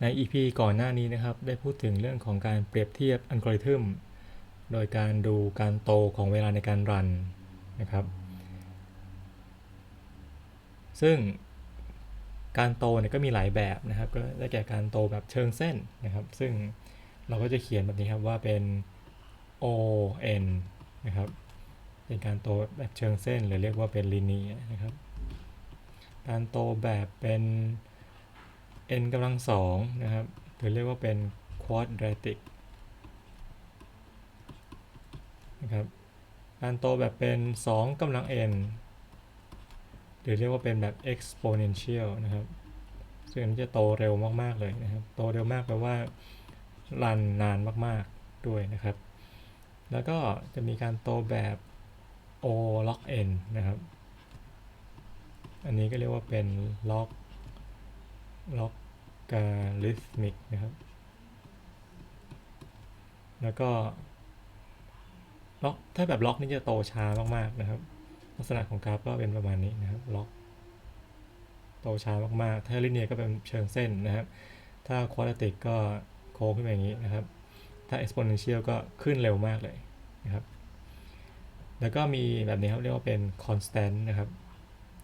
ใน EP ก่อนหน้านี้นะครับได้พูดถึงเรื่องของการเปรียบเทียบอัลกอริทึมโดยการดูการโตของเวลาในการรันนะครับ ซึ่งการโตเนี่ยก็มีหลายแบบนะครับ ก็ได้แก่การโตแบบเชิงเส้นนะครับ ซึ่งเราก็จะเขียนแบบนี้ครับว่าเป็น O n นะครับ เป็นการโตแบบเชิงเส้น หรือเรียกว่าเป็นลินียนะครับ การโตแบบเป็น n กำลังสองนะครับหรือเรียกว่าเป็น quadratic นะครับการโตแบบเป็น 2กำลัง n หรือเรียกว่าเป็นแบบ exponential นะครับซึ่งอันนี้จะโตเร็วมากๆเลยนะครับ โตเร็วมากแปลว่ารันนานมากๆด้วยนะครับ แล้วก็จะมีการโตแบบ o log n นะครับ อันนี้ก็เรียกว่าเป็น log logarithmic นะครับ แล้วก็ล็อกถ้าแบบล็อกนี่จะโตช้ามากๆนะครับ ลักษณะของกราฟก็เป็นประมาณนี้นะครับล็อกโตช้ามากๆ ถ้าลิเนียก็เป็นเชิงเส้นนะครับ ถ้าควอดติกก็โค้งขึ้นมาอย่างนี้นะครับ ถ้า exponential ก็ขึ้นเร็วมากเลยนะครับ แล้วก็มีแบบนี้ครับเรียกว่าเป็น constant นะครับ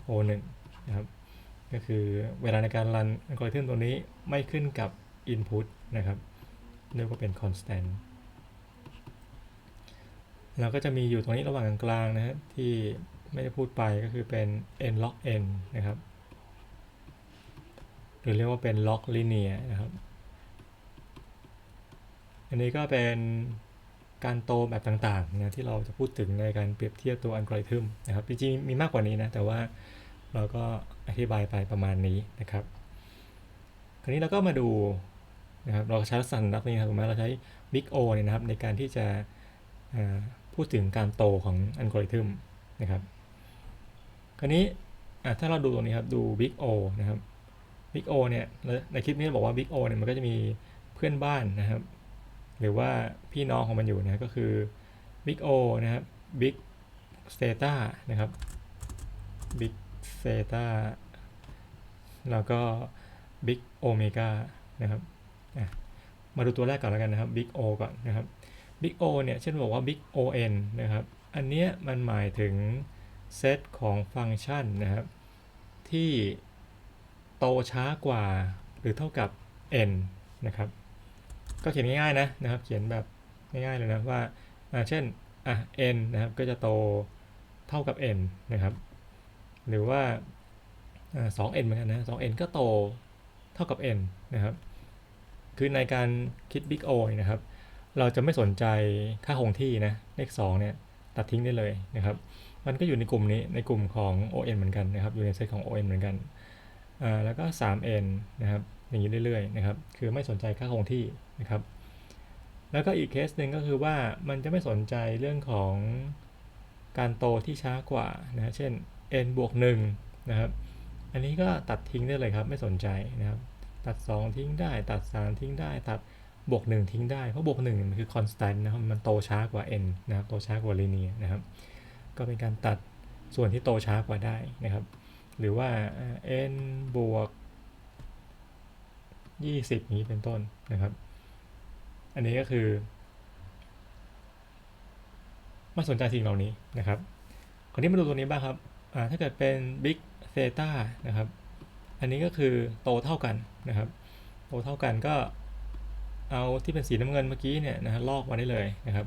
O1 นะครับ ก็คือเวลาในการรันอัลกอริทึมตัวนี้ไม่ขึ้นกับ input นะครับ เรียกว่าเป็น constant เราก็จะมีอยู่ตรงนี้ระหว่างกลางๆนะครับที่ไม่ได้พูดไปก็คือเป็น n log n นะครับ หรือเรียกว่าเป็น log linear นะครับ อันนี้ก็เป็นการโตแบบต่างๆนะที่เราจะพูดถึงในการเปรียบเทียบตัวอัลกอริทึมนะครับจริงๆมีมากกว่านี้นะ แต่ว่า เราก็อธิบายไปประมาณนี้นะครับ คราวนี้เราก็มาดูนะครับเราใช้ลักษณะนับนี้ครับถูกไหมเราใช้ Big O เนี่ยนะครับ ในการที่จะพูดถึงการโตของอัลกอริทึมนะครับ คราวนี้ถ้าเราดูตรงนี้ครับดู Big O นะครับ Big O เนี่ยในคลิปนี้บอกว่า Big O เนี่ยมันก็จะมีเพื่อนบ้านนะครับ หรือว่าพี่น้องของมันอยู่นะก็คือ Big O นะครับ Big Theta นะครับ Big Theta แล้วก็ Big Omega นะครับมาดูตัวแรกก่อนแล้วกันนะครับ Big O ก่อนนะครับ Big O เนี่ยเช่นบอกว่า Big On นะครับ อันเนี้ยมันหมายถึงเซตของฟังก์ชันนะครับ ที่โตช้ากว่าหรือเท่ากับ n นะครับ ก็เขียนง่ายๆนะนะครับ เขียนแบบง่ายๆเลยนะว่าเช่นอะ n นะครับก็จะโตเท่ากับ n นะครับ หรือว่า 2n เหมือนกันนะ 2n ก็โตเท่ากับ n นะครับ คือในการคิด Big O นะครับ เราจะไม่สนใจค่าคงที่นะ เลข2เนี่ยตัดทิ้งได้เลยนะครับ มันก็อยู่ในกลุ่มนี้ในกลุ่มของ ON เหมือนกันนะครับ อยู่ในเซตของ ON เหมือนกัน แล้วก็ 3n นะครับ อย่างนี้เรื่อยๆนะครับ คือไม่สนใจค่าคงที่นะครับ แล้วก็อีกเคสหนึ่งก็คือว่ามันจะไม่สนใจเรื่องของการโตที่ช้ากว่านะ เช่น n บวก1นะครับ อันนี้ก็ตัดทิ้งได้เลยครับ ไม่สนใจนะครับ ตัด 2 ทิ้งได้ ตัด 3 ทิ้งได้ ตัดบวก 1 ทิ้งได้ เพราะบวก 1 มันคือ constant นะครับ มันโตช้ากว่า n นะครับ โตช้ากว่า linear นะครับ ก็เป็นการตัดส่วนที่โตช้ากว่าได้นะครับ หรือว่า n บวก 20 นี้เป็นต้นนะครับ อันนี้ก็คือไม่สนใจสิ่งเหล่านี้นะครับคราวนี้มาดูตัวนี้บ้างครับ ถ้าเกิดเป็น big theta นะครับ อันนี้ก็คือโตเท่ากันนะครับ โตเท่ากันก็เอาที่เป็นสีน้ำเงินเมื่อกี้เนี่ยนะลอกมาได้เลยนะครับ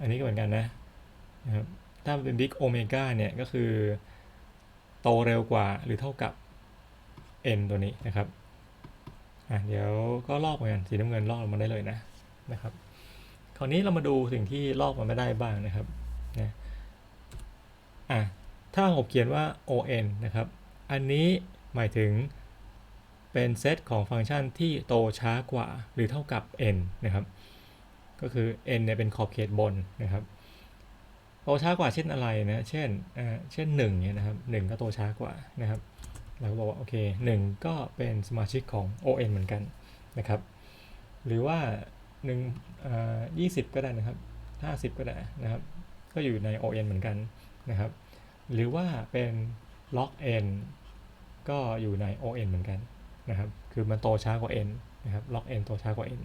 อันนี้ก็เหมือนกันนะนะครับ ถ้าเป็น big omega เนี่ยก็คือโตเร็วกว่าหรือเท่ากับ n ตัวนี้นะครับอะเดี๋ยวก็ลอกเหมือนกันสีน้ำเงินลอกมาได้เลยนะนะครับ คราวนี้เรามาดูสิ่งที่ลอกมาไม่ได้บ้างนะครับนะอะ ถ้าผมเขียนว่า on นะครับ อันนี้หมายถึงเป็นเซตของฟังก์ชันที่โตช้ากว่าหรือเท่ากับ n นะครับ ก็คือ n เนี่ยเป็นขอบเขตบนนะครับ โตช้ากว่าเช่นอะไรนะ เช่นอ่าเช่น1เนี่ยนะครับ1ก็โตช้ากว่านะครับ เราก็บอกว่าโอเค1ก็เป็นสมาชิกของ on เหมือนกันนะครับ หรือว่า1อ่า20 ก็ได้นะครับ 50 ก็ได้นะครับ ก็อยู่ใน on เหมือนกันนะครับ หรือว่าเป็น log n ก็อยู่ใน on เหมือนกันนะครับ คือมันโตช้ากว่า n นะครับ log n โตช้ากว่า n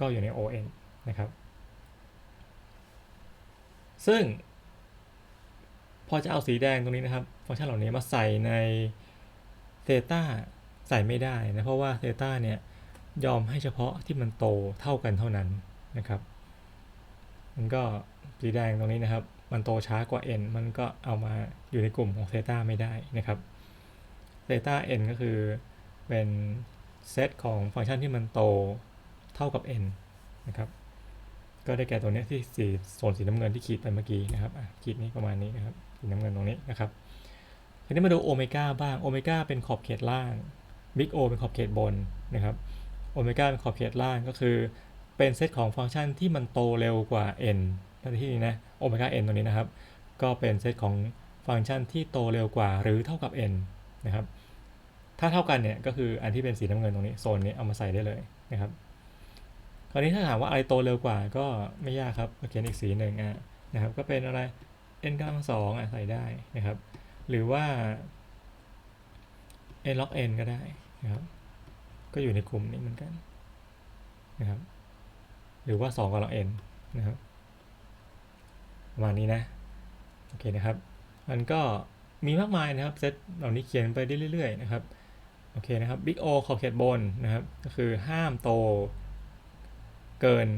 ก็อยู่ใน on นะครับ ซึ่ง พอจะเอาสีแดงตรงนี้นะครับ ฟังก์ชันเหล่านี้มาใส่ใน theta ใส่ไม่ได้นะ เพราะว่า theta เนี่ยยอมให้เฉพาะที่มันโตเท่ากันเท่านั้นนะครับ มันก็สีแดงตรงนี้นะครับ มันโตช้ากว่า n มันก็เอามาอยู่ในกลุ่มของ theta ไม่ได้นะครับ theta n ก็คือเป็นเซตของฟังก์ชันที่มันโตเท่ากับ n นะครับก็ได้แก่ตัวนี้ที่สีโซนสีน้ำเงินที่ขีดไปเมื่อกี้นะครับขีดนี้ประมาณนี้นะครับสีน้ำเงินตรงนี้นะครับทีนี้มาดูโอเมก้าบ้างโอเมก้าเป็นขอบเขตล่างบิ๊กโอเป็นขอบเขตบนนะครับโอเมก้าเป็นขอบเขตล่างก็คือ เป็นเซตของฟังก์ชันที่มันโตเร็วกว่า n ทั้งที่นี้นะโอเมก้า n ตรงนี้นะครับ ก็เป็นเซตของฟังก์ชันที่โตเร็วกว่าหรือเท่ากับ n นะครับ ถ้าเท่ากันเนี่ยก็คืออันที่เป็นสีน้ำเงินตรงนี้โซนนี้เอามาใส่ได้เลยนะครับ คราวนี้ถ้าถามว่าอะไรโตเร็วกว่าก็ไม่ยากครับเขียนอีกสีหนึ่งอะนะครับ ก็เป็นอะไร n กำลังสองอะใส่ได้นะครับ หรือว่า n log n ก็ได้นะครับ ก็อยู่ในกลุ่มนี้เหมือนกันนะครับ หรือว่า2กำลัง n นะครับ ประมาณนี้นะ โอเคนะครับ มันก็มีมากมายนะครับเซตเหล่านี้เขียนไปได้เรื่อยๆนะครับ โอเคนะครับ Big O ขอบเขตบนนะครับ ก็คือห้ามโตเกิน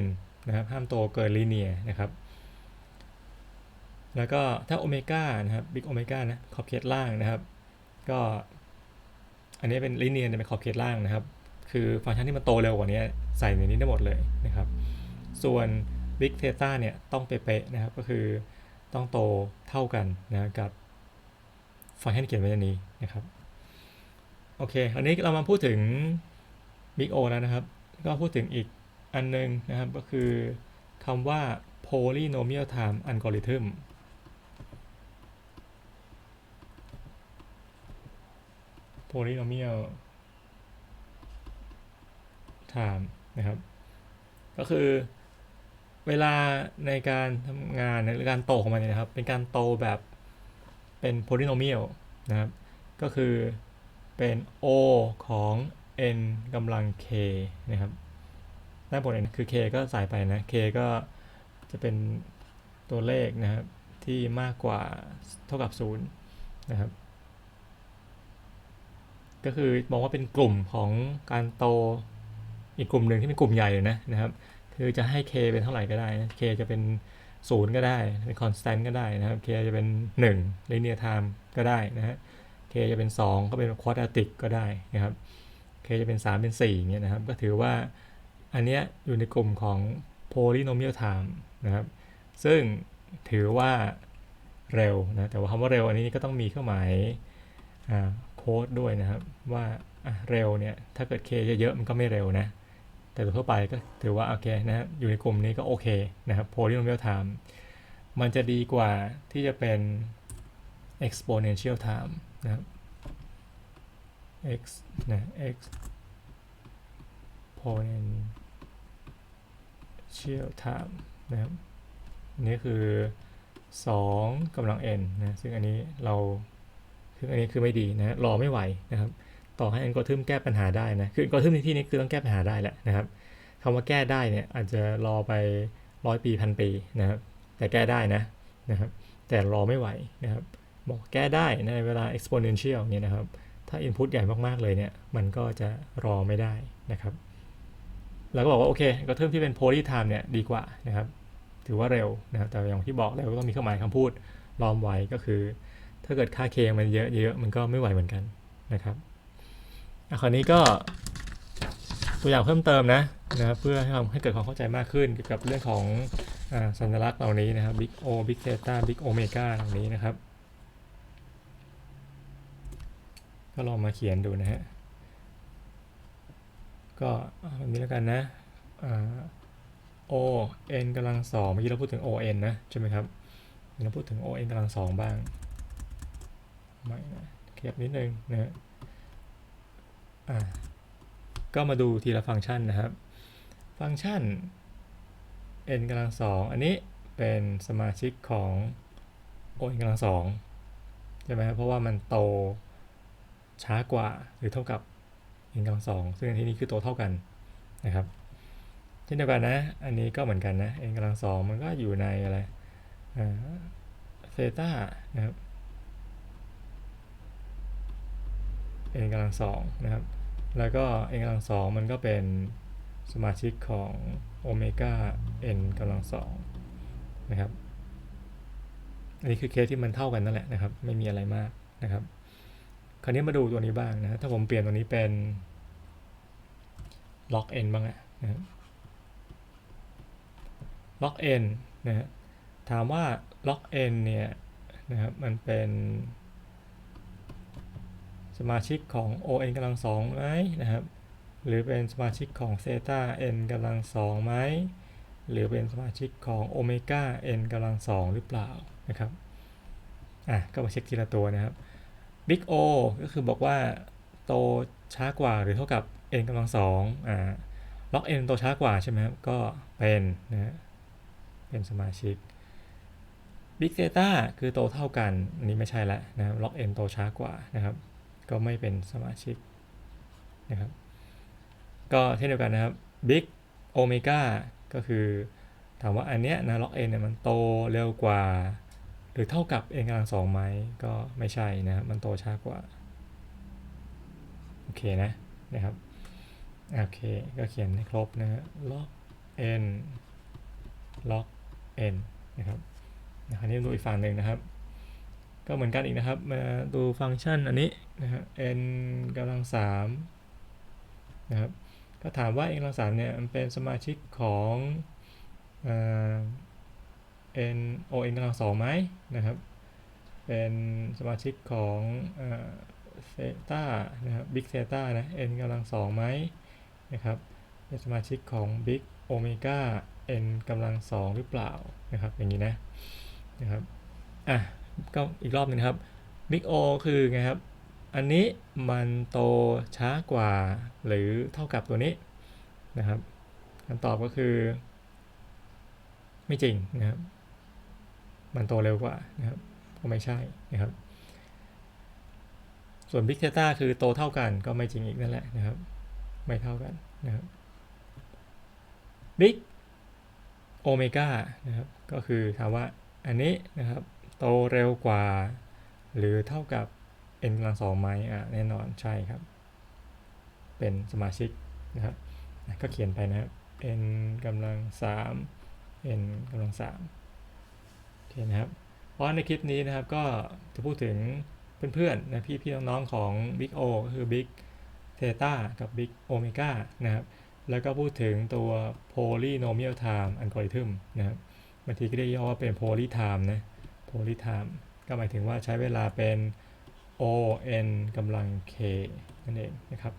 n นะครับ ห้ามโตเกินลีเนียนะครับ แล้วก็ถ้าโอเมก้านะครับบิ๊กโอเมก้านะขอบเขตล่างนะครับ ก็อันนี้เป็นลีเนียเป็นขอบเขตล่างนะครับ คือฟังก์ชันที่มันโตเร็วกว่านี้ใส่ในนี้ได้หมดเลยนะครับ ส่วน Big Theta เนี่ยต้องเป๊ะๆนะครับ ก็คือต้องโตเท่ากันนะกับฟังก์ชันที่เขียนไว้ในนี้นะครับ โอเค อันนี้เรามาพูดถึง Big O แล้วนะครับ ก็พูดถึงอีกอันนึงนะครับ ก็คือคำว่า polynomial time algorithm polynomial time นะครับ ก็คือ เวลาในการทำงานหรือการโตของมันเนี่ยนะครับ เป็นการโตแบบเป็น polynomial นะครับ ก็คือเป็น o ของ n กำลัง k นะครับด้านบนเนี่ยคือ k ก็ใส่ไปนะ k ก็จะเป็นตัวเลขนะครับที่มากกว่าเท่ากับ 0 นะครับ ก็คือมองว่าเป็นกลุ่มของการโตอีกกลุ่มหนึ่งที่เป็นกลุ่มใหญ่เลยนะนะครับ คือจะให้ k เป็นเท่าไหร่ก็ได้นะ k จะเป็น 0 ก็ได้ เป็น constant ก็ได้นะครับ k จะเป็น 1 linear time ก็ได้นะฮะ k จะเป็น 2 ก็เป็น quadratic ก็ได้นะครับ k จะเป็น 3 เป็น4เนี่ยนะครับ ก็ถือว่าอันเนี้ยอยู่ในกลุ่มของ polynomial time นะครับ ซึ่งถือว่าเร็วนะ แต่ว่าคำว่าเร็วอันนี้ก็ต้องมีเครื่องหมายโค้ดด้วยนะครับ ว่าเร็วเนี่ย ถ้าเกิด k เยอะๆมันก็ไม่เร็วนะ แต่ทั่วไปก็ถือว่า โอเคนะอยู่ในกลุ่มนี้ก็โอเคนะครับ polynomial time มันจะดีกว่าที่จะเป็น exponential time นะครับ x นะ exponential time นะครับนนี้คือ 2กำลัง n นะ ซึ่งอันนี้เราซึ่งอันนี้คือไม่ดีนะรอไม่ไหวนะครับ ต่อให้อัลกอริทึมแก้ปัญหาได้นะ คืออัลกอริทึมในที่นี้คือต้องแก้ปัญหาได้แหละนะครับคำว่าแก้ได้เนี่ยอาจจะรอไปร้อยปีพันปีนะครับ แต่แก้ได้นะนะครับ แต่รอไม่ไหวนะครับ บอกแก้ได้ในเวลา exponential เนี่ยนะครับ ถ้า input ใหญ่มาก ๆ เลยเนี่ย มันก็จะรอไม่ได้นะครับ แล้วก็บอกว่า โอเคกอริทึมที่เป็น poly time เนี่ยดีกว่านะครับ ถือว่าเร็วนะครับ แต่อย่างที่บอกเร็วก็ต้องมีเครื่องหมายคำพูดล้อมไว้ก็คือ ถ้าเกิดค่า k มันเยอะเยอะมันก็ไม่ไหวเหมือนกันนะครับ คราวนี้ก็ตัวอย่างเพิ่มเติมนะนะครับเพื่อให้ให้เกิดความเข้าใจมากขึ้นเกี่ยวกับเรื่องของอสัญลักษณ์เหล่านี้นะครับ Big O Big Theta Big Omega เหล่านี้นะครับ ก็ลองมาเขียนดูนะฮะก็แบบนี้แล้วกันนะ O n กำลังสองเมื่อกี้เราพูดถึง O n นะใช่ไหมครับเราพูดถึง O n กำลังสองบ้างไม่นะเขียบนิดนึงนะฮะอ่า ก็มาดูทีละฟังก์ชันนะครับ ฟังก์ชัน n กำลังสองอันนี้เป็นสมาชิกของ o n กำลังสองใช่ไหมครับเพราะว่ามันโตช้ากว่าหรือเท่ากับ n กำลังสองซึ่งที่นี้คือโตเท่ากันนะครับเช่นเดียวกันนะ อันนี้ก็เหมือนกันนะ n กำลังสองมันก็อยู่ในอะไรเซต้านะครับ n กำลังสองนะครับ แล้วก็ n กำลังสองมันก็เป็นสมาชิกของโอเมก้า n กำลังสองนะครับ อันนี้คือเคสที่มันเท่ากันนั่นแหละนะครับ ไม่มีอะไรมากนะครับ คราวนี้มาดูตัวนี้บ้างนะถ้าผมเปลี่ยนตัวนี้เป็น log n บ้างอะนะครับ log n นะฮะถามว่า log n เนี่ยนะครับมันเป็น สมาชิกของ on กำลังสองไหมนะครับ หรือเป็นสมาชิกของ theta n กำลังสองไหมหรือเป็นสมาชิกของโอเมก้า n กำลังสองหรือเปล่านะครับอะก็มาเช็คทีละตัวนะครับ Big O ก็คือบอกว่าโตช้ากว่าหรือเท่ากับ n กำลังสองอ่า log n โตช้ากว่าใช่ไหมครับ ก็เป็นนะเป็นสมาชิก Big Theta คือโตเท่ากัน อันนี้ไม่ใช่ละนะครับ log n โตช้ากว่านะครับ ก็ไม่เป็นสมาชิกนะครับ ก็เช่นเดียวกันนะครับ Big Omega ก็คือถามว่าอันเนี้ยนะ log n เนี่ยมันโตเร็วกว่า หรือเท่ากับ n กำลังสองไหมก็ไม่ใช่นะครับมันโตช้ากว่า โอเคนะนะครับโอเค ก็เขียนให้ครบนะฮะ log n log n นะครับคราวนี้ดูอีกฝั่งหนึ่งนะครับ ก็เหมือนกันอีกนะครับ มาดูฟังก์ชันอันนี้นะฮะ n กำลังสามนะครับ ก็ถามว่า n กำลังสามเนี่ยมันเป็นสมาชิกของเอ่อ n o n กำลังสองไหมนะครับ เป็นสมาชิกของเซต้านะครับบิ๊กเซต้านะ n กำลังสองไหมนะครับ เป็นสมาชิกของ Big Omega n กำลังสองหรือเปล่านะครับ อย่างนี้นะนะครับ อะ ก็อีกรอบหนึงครับ Big O คือไงครับ อันนี้มันโตช้ากว่า หรือเท่ากับตัวนี้นะครับคำตอบก็คือ ไม่จริงนะครับ มันโตเร็วกว่านะครับ ก็ไม่ใช่นะครับ ส่วน Big Theta คือโตเท่ากันก็ไม่จริงอีกนั่นแหละนะครับ ไม่เท่ากันนะครับ Big Omega นะครับ ก็คือถามว่าอันนี้นะครับ ตเร็วกว่า หรือเท่ากับ n กำลังสองไหมอะแน่นอนใช่ครับ เป็นสมาชิกนะครับก็เขียนไปนะครับ n กำลังสาม n กำลังสามโอเคนะครับเพราะในคลิปนี้นะครับก็จะพูดถึงเพื่อนๆนะพี่พี่น้องๆของ Big O ก็คือ Big Theta กับ Big Omega นะครับแล้วก็พูดถึงตัว Polynomial Time Algorithm นะครับบางทีก็เรียกย่อว่าเป็น Poly Time นะ Poly Time ก็หมายถึงว่าใช้เวลาเป็น O n กำลัง k นั่นเองนะครับ